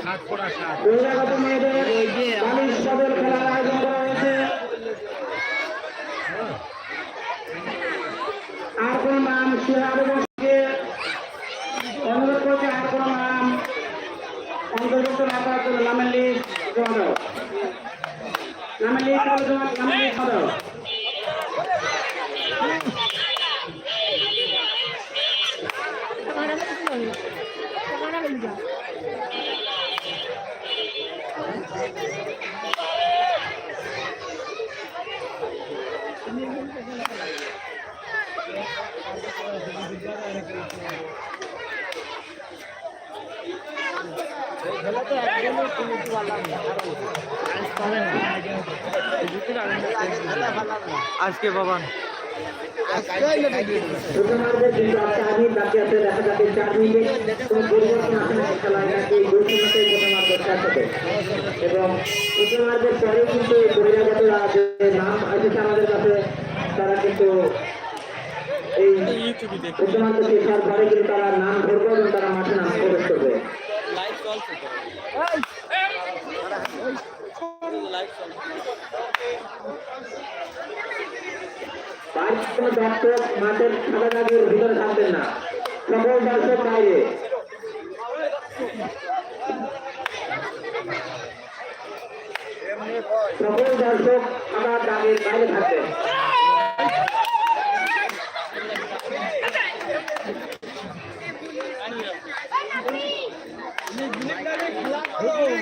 ষাট পড়া বহিরাগত মেয়েদের খেলার আয়োজন করা হয়েছে আর কোন শিহাব বসকে অনুরোধ করছে জমা দাও আজকে বাবান প্রথমার্ধের কিন্তু আর চার মিনিট বাকি আছে দেখা যাবে চার মিনিটে কোনো পরিবর্তন আসে না খেলায় নাকি দুই মিনিটে প্রথমার্ধ শেষ হবে এবং প্রথমার্ধের পরে কিন্তু বহিরাগতরা যে নাম এসেছে আমাদের কাছে তারা কিন্তু এই পরে কিন্তু তারা নাম ধরবে এবং তারা মাঠে নাম প্রবেশ করবে দর্শক মাঠের খেলাঘাটের ভিতরে থাকবেন না সকল দর্শক বাইরে সকল দর্শক আমার দাগের বাইরে থাকবেন।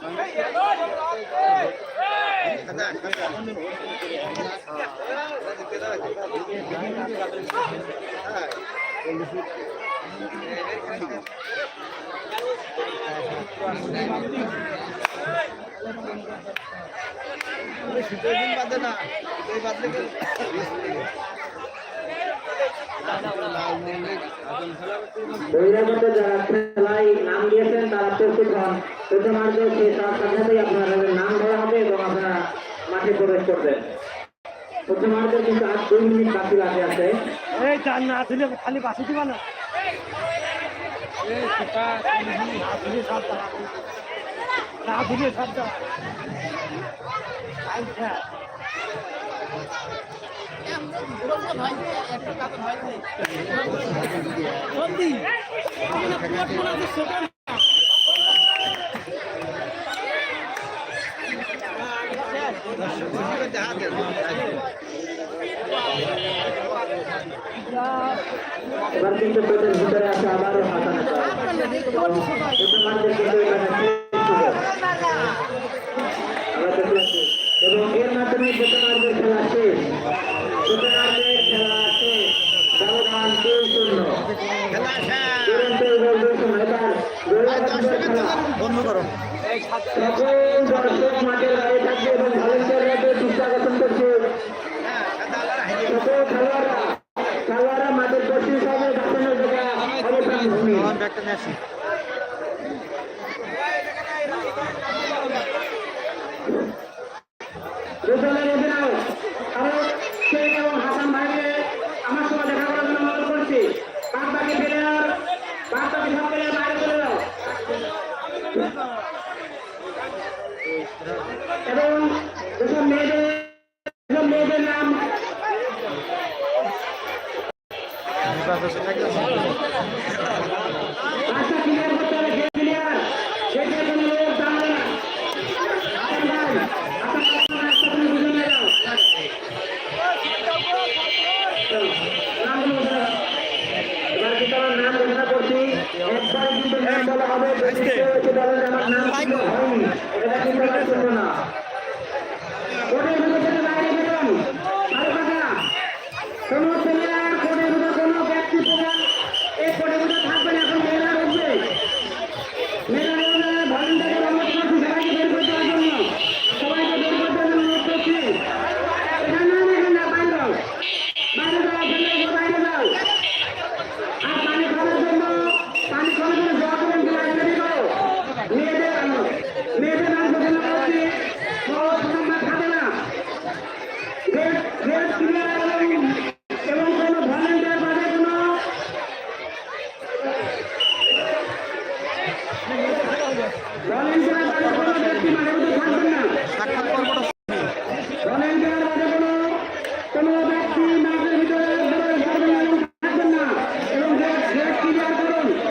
পাড়ি টাইপ যারা খেলায় নাম দিয়েছেন, তারা প্রস্তুত হন আপনাদের নাম ধরা হবে এবং আপনারা মাঠে প্রবেশ করবেন। কিন্তু আজ দুই মিনিট বাকি আছে। এই চার না দিলে খালি বাসি দিবা না। না দিলে টাকা আচ্ছা। ভিতরে আছে আবারও হাসান বন্ধ করো দর্শক মাঠে দাঁড়িয়ে থাকবে এবং ভলেন্টিয়ারদের দৃষ্টি আকর্ষণ করছে খেলোয়াড়রা খেলোয়াড়রা মাঠের পশ্চিম সাইডে দাঁড়ানোর জায়গা অবস্থান ভূমি ব্যাগটা আচ্ছা, আমার আচ্ছা, নাম ঘোষণা করছি? একবার কিন্তু নাম বলা হবে। আমার